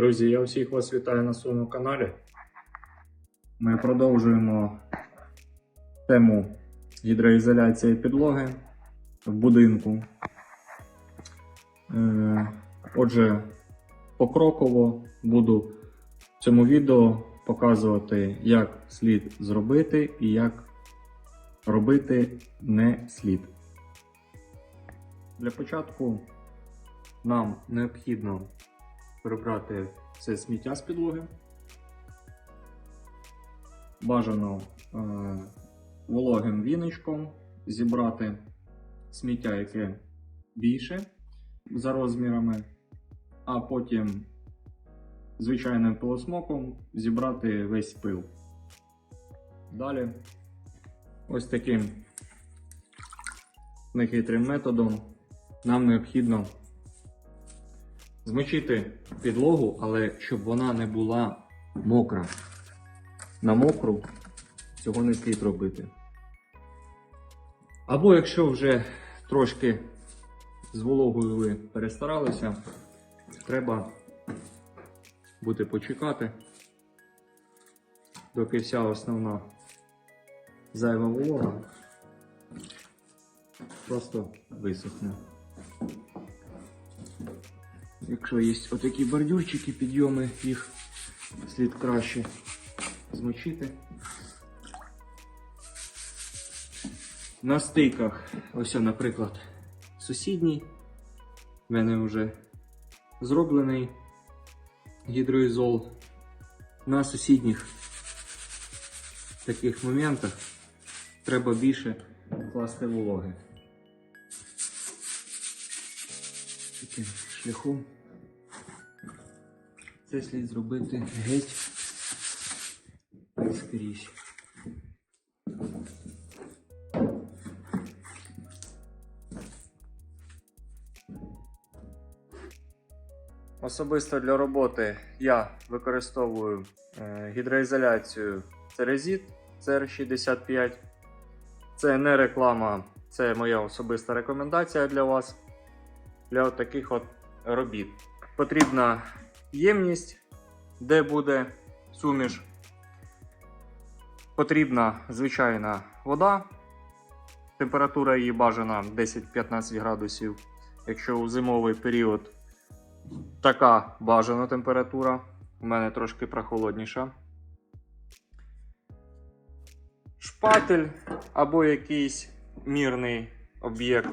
Друзі, я всіх вас вітаю на своєму каналі. Ми продовжуємо тему гідроізоляції підлоги в будинку. Е, Отже, покроково буду в цьому відео показувати, як слід зробити і як робити не слід. Для початку нам необхідно прибрати все сміття з підлоги. Бажано е, вологим віничком зібрати сміття, яке більше за розмірами, а потім звичайним пилосмоком зібрати весь пил. Далі ось таким нехитрим методом нам необхідно змочити підлогу, але щоб вона не була мокра. На мокру цього не слід робити. Або якщо вже трошки з вологою ви перестаралися, треба буде почекати, доки вся основна зайва волога просто висохне. Якщо є отакі бордюрчики, підйоми, їх слід краще змочити. На стиках, ось, наприклад, сусідній. В мене вже зроблений гідроізол. На сусідніх таких моментах треба більше класти вологи. Таким шляхом це слід зробити геть скрізь. Особисто для роботи я використовую е, гідроізоляцію Церезіт CR65. Це не реклама, це моя особиста рекомендація для вас. Для таких от робіт. Потрібна ємність, де буде суміш. Потрібна звичайна вода. Температура її бажана 10-15 градусів. Якщо у зимовий період така бажана температура, у мене трошки прохолодніша. Шпатель або якийсь мірний об'єкт.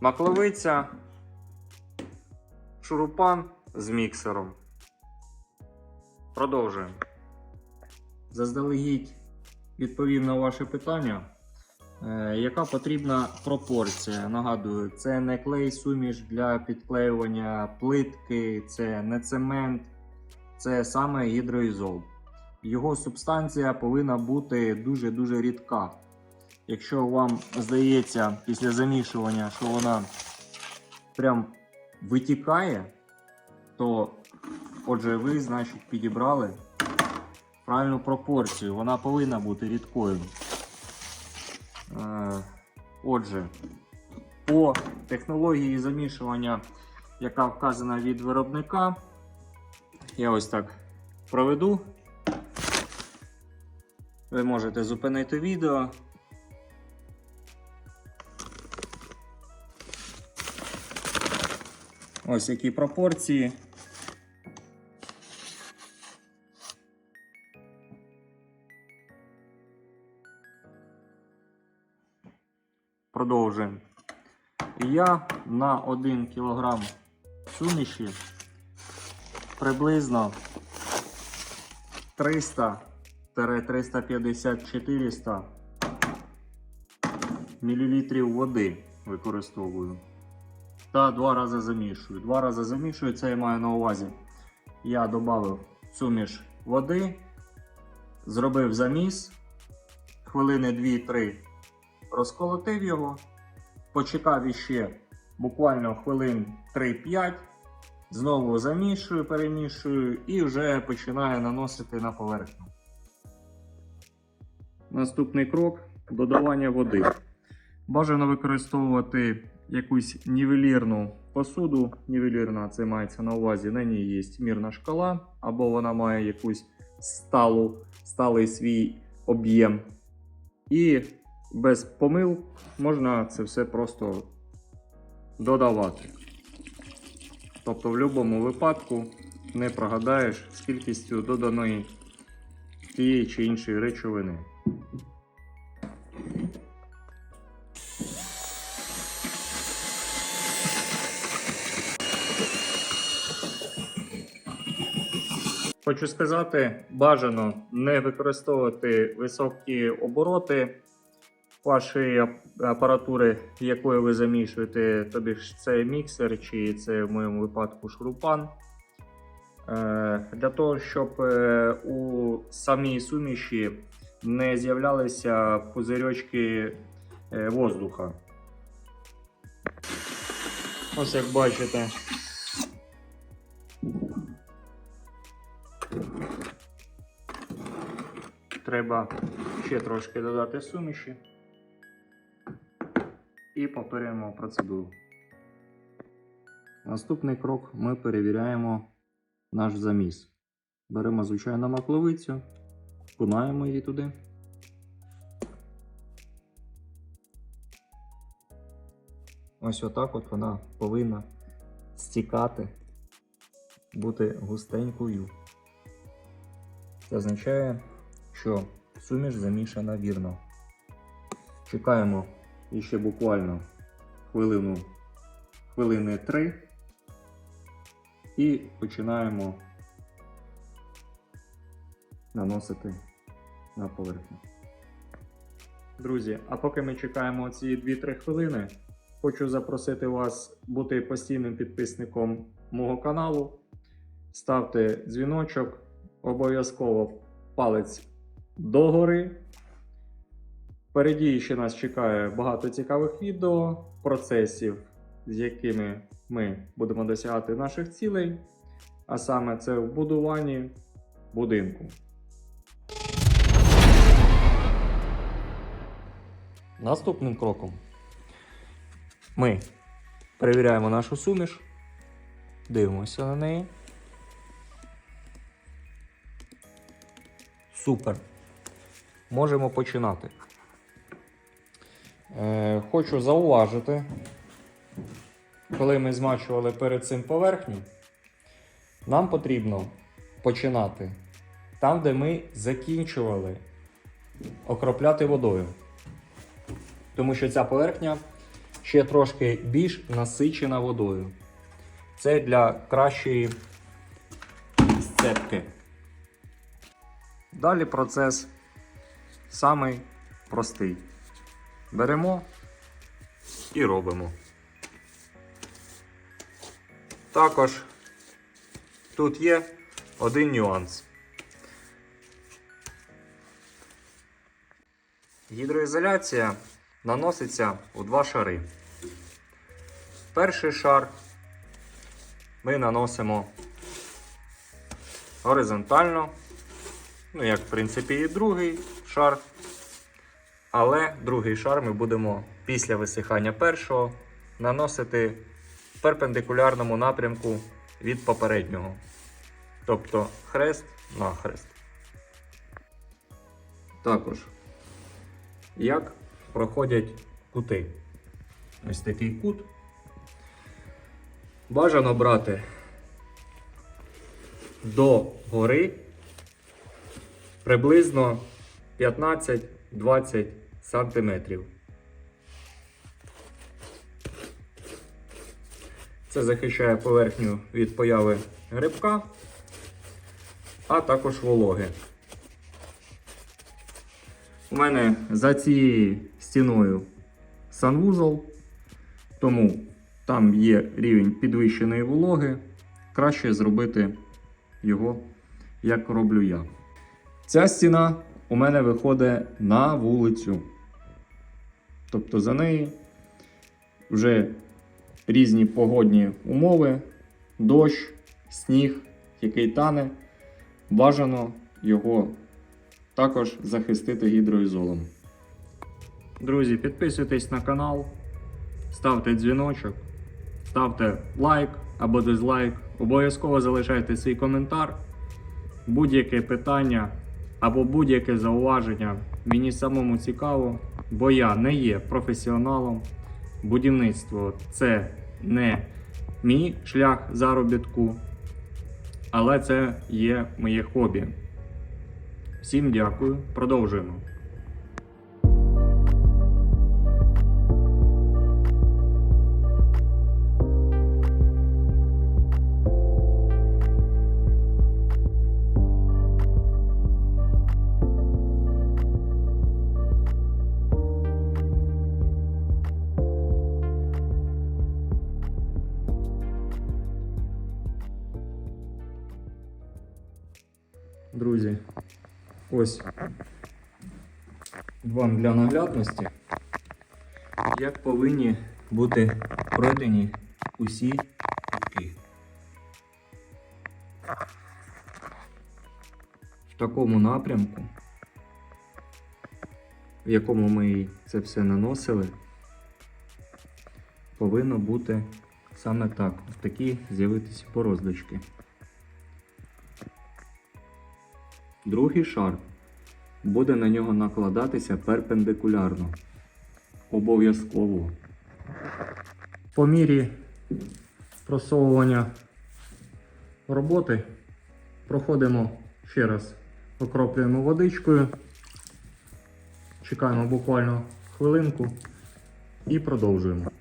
Макловиця, шурупан з міксером. Продовжуємо. Заздалегідь відповім на ваше питання. Е, яка потрібна пропорція? Нагадую, це не клей суміш для підклеювання плитки, це не цемент, це саме гідроізол. Його субстанція повинна бути дуже-дуже рідка. Якщо вам здається після замішування, що вона прям витікає, то отже, ви, значить, підібрали правильну пропорцію. Вона повинна бути рідкою. Е, Отже, по технології замішування, яка вказана від виробника, я ось так проведу. Ви можете зупинити відео. Ось які пропорції. Продовжуємо. Я на 1 кг суміші приблизно 300-350-400 мл води використовую. Та два рази замішую. Два рази замішую, це я маю на увазі. Я додав суміш води, зробив заміс, хвилини 2-3 розколотив його, почекав іще буквально хвилин 3-5, знову замішую, перемішую і вже починаю наносити на поверхню. Наступний крок додавання води. Бажано використовувати якусь нівелірну посуду. Нівелірна це мається на увазі, на ній є мірна шкала, або вона має якусь сталу, сталий свій об'єм. І без помил можна це все просто додавати. Тобто, в будь-якому випадку не прогадаєш з кількістю доданої тієї чи іншої речовини. Хочу сказати, бажано не використовувати високі обороти вашої апаратури, якою ви замішуєте, тобі ж це міксер, чи це в моєму випадку шурупан. Е, Для того, щоб е, у самій суміші не з'являлися пузирьочки е, воздуха. Ось як бачите. Треба ще трошки додати суміші і повторюємо процедуру. Наступний крок ми перевіряємо наш заміс. Беремо звичайну макловицю, кунаємо її туди. Ось отак от вона повинна стікати, бути густенькою. Це означає, що суміш замішана вірно. Чекаємо іще буквально хвилину, хвилини 3 і починаємо наносити на поверхню. Друзі, а поки ми чекаємо ці 2-3 хвилини, хочу запросити вас бути постійним підписником мого каналу. Ставте дзвіночок, обов'язково палець догори. Впереді ще нас чекає багато цікавих відео, процесів, з якими ми будемо досягати наших цілей, а саме це в будуванні будинку. Наступним кроком ми перевіряємо нашу суміш, дивимося на неї. Супер. Можемо починати. Е, хочу зауважити, коли ми змачували перед цим поверхню, нам потрібно починати там, де ми закінчували окропляти водою. Тому що ця поверхня ще трошки більш насичена водою. Це для кращої сцепки. Далі процес самий простий. Беремо і робимо. Також тут є один нюанс. Гідроізоляція наноситься у два шари. Перший шар ми наносимо горизонтально, ну, як в принципі і другий шар. Але другий шар ми будемо після висихання першого наносити в перпендикулярному напрямку від попереднього. Тобто хрест на хрест. Також, як проходять кути. Ось такий кут. Бажано брати до гори приблизно 15-20 сантиметрів. Це захищає поверхню від появи грибка, а також вологи. У мене за цією стіною санвузол, тому там є рівень підвищеної вологи. Краще зробити його, як роблю я. Ця стіна у мене виходить на вулицю. Тобто за неї вже різні погодні умови, дощ, сніг, який тане. Бажано його також захистити гідроізолом. Друзі, підписуйтесь на канал, ставте дзвіночок, ставте лайк або дизлайк. Обов'язково залишайте свій коментар. Будь-яке питання або будь-яке зауваження. Мені самому цікаво, бо я не є професіоналом. Будівництво це не мій шлях заробітку, але це є моє хобі. Всім дякую. Продовжуємо. Ось вам для наглядності, як повинні бути пройдені усі кутки. В такому напрямку, в якому ми це все наносили, повинно бути саме так. Ось такі з'явитися бороздочки. Другий шар буде на нього накладатися перпендикулярно. Обов'язково. По мірі просовування роботи проходимо ще раз, окроплюємо водичкою, чекаємо буквально хвилинку і продовжуємо.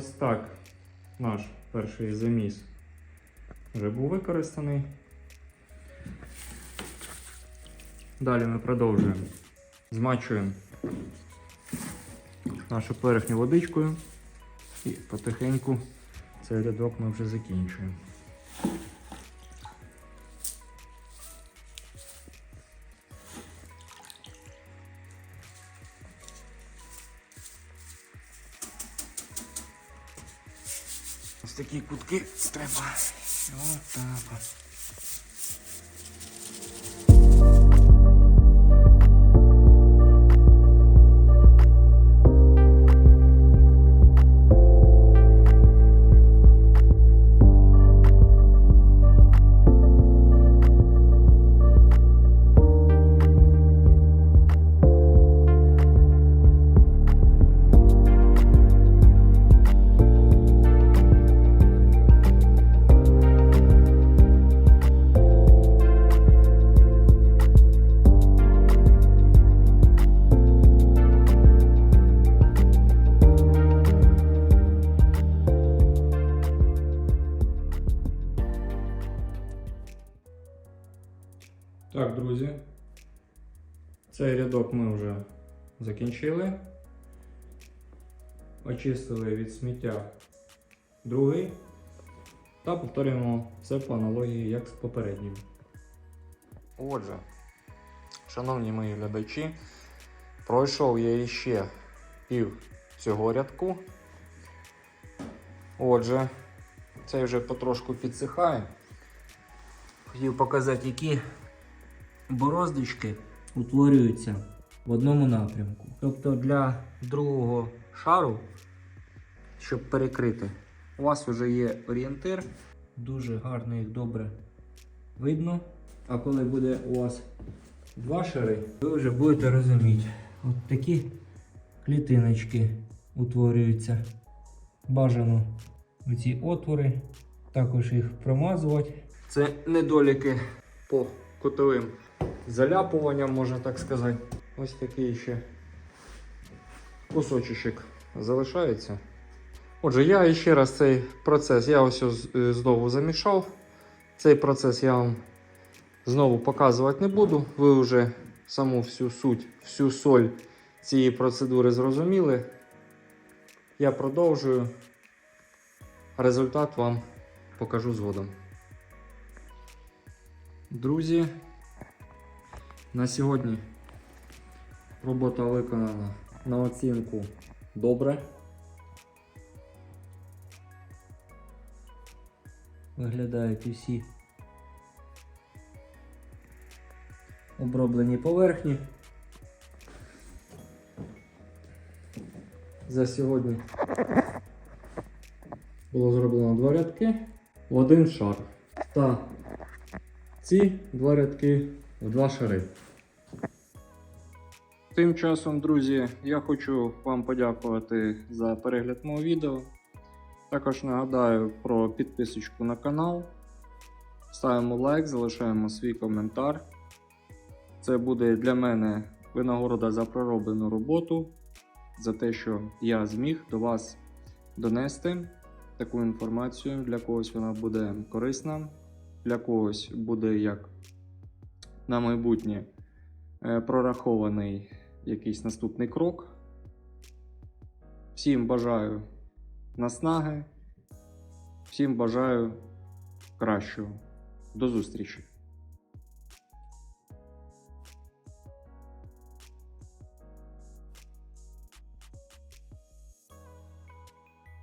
Ось так наш перший заміс вже був використаний. Далі ми продовжуємо. Змачуємо нашу поверхню водичкою і потихеньку цей рядок ми вже закінчуємо. Ось такі кутки треба. Отак. Закінчили. Очистили від сміття другий. Та повторюємо все по аналогії, як з попереднім. Отже, шановні мої глядачі, пройшов я іще пів цього рядку. Отже, цей вже потрошку підсихає. Хотів показати, які бороздочки утворюються в одному напрямку. Тобто для другого шару, щоб перекрити, у вас вже є орієнтир, дуже гарно їх добре видно. А коли буде у вас два шари, ви вже будете розуміти, от такі клітиночки утворюються. Бажано оці отвори, також їх промазувати. Це недоліки по котовим заляпуванням, можна так сказати. Ось такий ще кусочок залишається. Отже, я ще раз цей процес, я ось е, знову замішав. Цей процес я вам знову показувати не буду. Ви вже саму всю суть, всю соль цієї процедури зрозуміли. Я продовжую. Результат вам покажу згодом. Друзі, на сьогодні робота виконана на оцінку добре. Виглядають усі оброблені поверхні. За сьогодні було зроблено два рядки в один шар. Та ці два рядки в два шари. Тим часом, друзі, я хочу вам подякувати за перегляд мого відео. Також нагадаю про підписочку на канал. Ставимо лайк, залишаємо свій коментар. Це буде для мене винагорода за пророблену роботу, за те, що я зміг до вас донести таку інформацію. Для когось вона буде корисна, для когось буде як на майбутнє е, прорахований якийсь наступний крок. Всім бажаю наснаги, всім бажаю кращого. До зустрічі!